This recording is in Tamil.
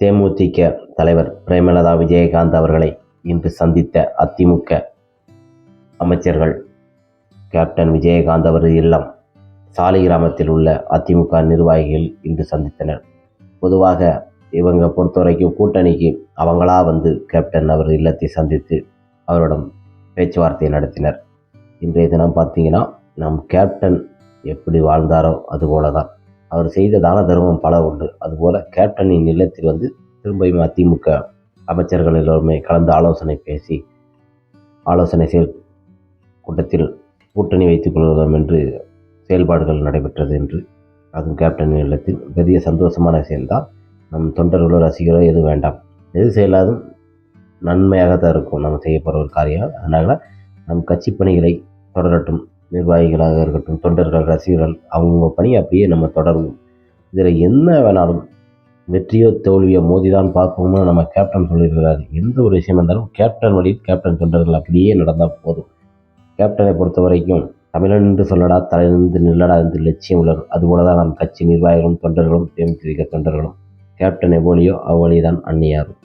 தேமுதிக தலைவர் பிரேமலதா விஜயகாந்த் அவர்களை இன்று சந்தித்த அதிமுக அமைச்சர்கள் கேப்டன் விஜயகாந்த் அவர் இல்லம் சாலை கிராமத்தில் உள்ள அதிமுக நிர்வாகிகள் இன்று சந்தித்தனர். பொதுவாக இவங்க பொறுத்தவரைக்கும் கூட்டணிக்கு அவங்களா வந்து கேப்டன் அவர் இல்லத்தை சந்தித்து அவரிடம் பேச்சுவார்த்தை நடத்தினர். இன்றைய தினம் பார்த்தீங்கன்னா நம் கேப்டன் எப்படி வாழ்ந்தாரோ அதுபோல தான் அவர் செய்த தான தர்மம் பல உண்டு. அதுபோல் கேப்டனின் இல்லத்தில் வந்து திரும்பியும் அதிமுக அமைச்சர்கள் எல்லோருமே கலந்து ஆலோசனை பேசி ஆலோசனை செயல் கூட்டத்தில் கூட்டணி வைத்துக் கொள்வதும் என்று செயல்பாடுகள் நடைபெற்றது என்று அதுவும் கேப்டன் இல்லத்தில் பெரிய சந்தோஷமான செயல்தான் நம் தொண்டர்களோ ரசிகரோ எதுவும் வேண்டாம். எது செய்யலாதும் நன்மையாக தான் இருக்கும். நம்ம செய்யப்படுற ஒரு காரியம். அதனால் நம் கட்சி பணிகளை தொடரட்டும். நிர்வாகிகளாக இருக்கட்டும் தொண்டர்கள் ரசிகர்கள் அவங்க பணியை அப்படியே நம்ம தொடருவோம் இதில் என்ன வேணாலும் வெற்றியோ தோல்வியோ மோதி தான் பார்ப்போம்னு நம்ம கேப்டன் சொல்லியிருக்கிறாரு. எந்த ஒரு விஷயம் இருந்தாலும் கேப்டன் வழியில் கேப்டன் தொண்டர்கள் அப்படியே நடந்தால் போதும். கேப்டனை பொறுத்த வரைக்கும் தமிழன் என்று சொல்லடா தலைநின்று நில்லடா என்று லட்சியம் உள்ளது அதுபோல தான் நம் கட்சி நிர்வாகிகளும் தொண்டர்களும் தேமுதிக தொண்டர்களும். கேப்டன் எவ்வளியோ அவ்வளிதான் அன்னியாரும்